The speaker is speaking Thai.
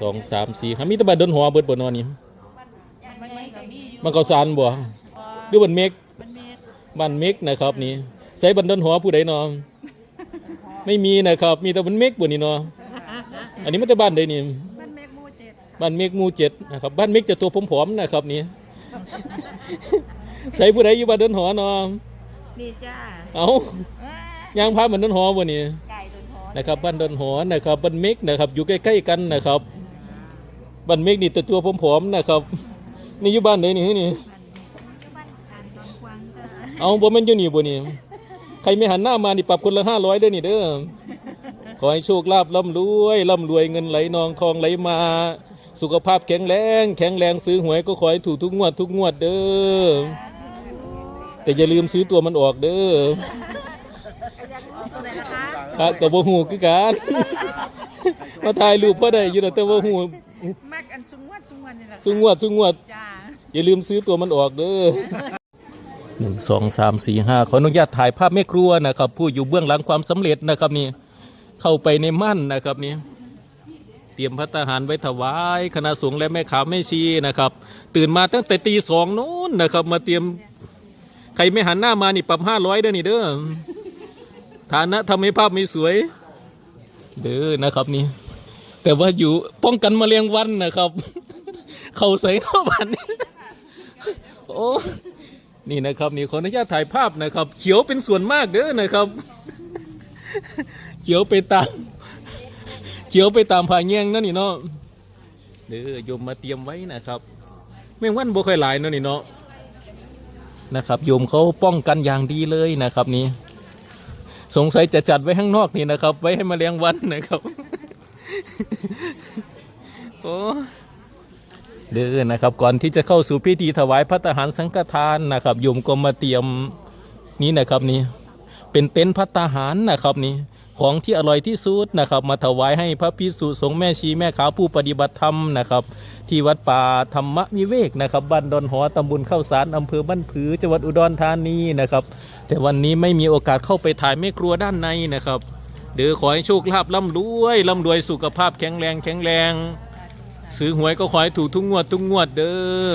สองสามสี่ห้ามีแตะบันเดินหัวเบิดบนนอนนี่มันไม่ก็มีอยู่มันก็สานบ่หรือบันเมกมันเมฆบันเมกนะครับนี่ใส่บันเดินหัวผู้ใดเนอไม่มีนะครับ มีแต่บันเมกบนนี่เนาะอันนี้มันจะบ้านใดนี่มันเมฆหมู่เจ็ดบ้านเมกหมู่เจ็ดนะครับบ้านเมกจะตัวผอมๆนะครับนี่ ใส่ผู้ใดอยู่บ้านเดินหัวเนาะนี่จ้าเอายางพาบันเดินหัวบ่นี่ ไก่โดนหอนะครับบ้านดอนหอนะครับบ้านเมกนะครับอยู่ใกล้ๆกันนะครับ บ้านเมกนี่แต่ตัวผอมๆนะครับ นี่อยู่บ้านไหนนี่นี่บ้านการดอนกวางจ้าเอาบ่แม่นอยู่นี่บ่นี่ ใครไม่หันหน้ามานี่ปรับคนละห้าร้อยเด้อนี่เด้อ ขอให้โชคลาภร่ำรวยร่ำรวยเงินไหลนองทองไหลมา สุขภาพแข็งแรง แข็งแรงซื้อหวยก็ขอให้ถูกทุกงวดทุกงวดเด้อ แต่อย่าลืมซื้อตัวมันออกเด้อตัวไหนนะคะอะแต่บ่ฮู้คือกัน มาถ่ายรูปพอได้อยู่แต่บ่ฮู้ มักอันสุงวัดสุงวันนี่แหละสุงวดสุงวด จ้าอย่าลืมซื้อตัวมันออกเด้อ หนึ่งสองสามสี่ห้าขออนุญาตถ่ายภาพแม่ครัวนะครับ ผู้อยู่เบื้องหลังความสำเร็จนะครับนี่เข้าไปในมั่นนะครับนี่เตรียมพัตตาหารไว้ถวายคณะสงฆ์และแม่ขาวแม่ชีนะครับ ตื่นมาตั้งแต่ตีสองนู้นนะครับ มาเตรียมใครไม่หันหน้ามานี่ปรับห้าร้อยเด้อนี่เด้อฐานะทำให้ภาพไม่สวย เด้อนะครับนี่ แต่ว่าอยู่ป้องกันแมลงวันนะครับ เขาใส่เท่าบันนี้โอ้นี่นะครับนี่ขออนุญาตถ่ายภาพนะครับ เขียวเป็นส่วนมากเด้อนะครับ เขียวไปตาม เขียวไปตามผาแยงนั่นนี่เนาะเด้อโยมมาเตรียมไว้นะครับแมงวันบ่ค่อยหลายเนาะนี่เนาะนะครับ โยมเขาป้องกันอย่างดีเลยนะครับ นี่สงสัยจะจัดไว้ข้างนอกนี่นะครับ ไว้ให้แมลงวันนะครับ โอ้เด้อนะครับ ก่อนที่จะเข้าสู่พิธีถวายพระทหารสังฆทานนะครับโยมก็มาเตรียมนี้นะครับนี่เป็นเต็นท์พระทหารนะครับนี่ของที่อร่อยที่สุดนะครับ มาถวายให้พระพิสุสงฆ์แม่ชีแม่ขาวผู้ปฏิบัติธรรมนะครับ ที่วัดป่าธรรมวิเวกนะครับบ้านดอนหอตำบลเข้าสารอำเภอบ้านผือจังหวัดอุดรธานีนะครับ แต่วันนี้ไม่มีโอกาสเข้าไปถ่ายแม่ครัวด้านในนะครับ เดือขอให้โชคลาภร่ำรวยร่ำรวยสุขภาพแข็งแรงแข็งแรง ซื้อหวยก็ขอให้ถูกทุกงวดทุกงวดเด้อ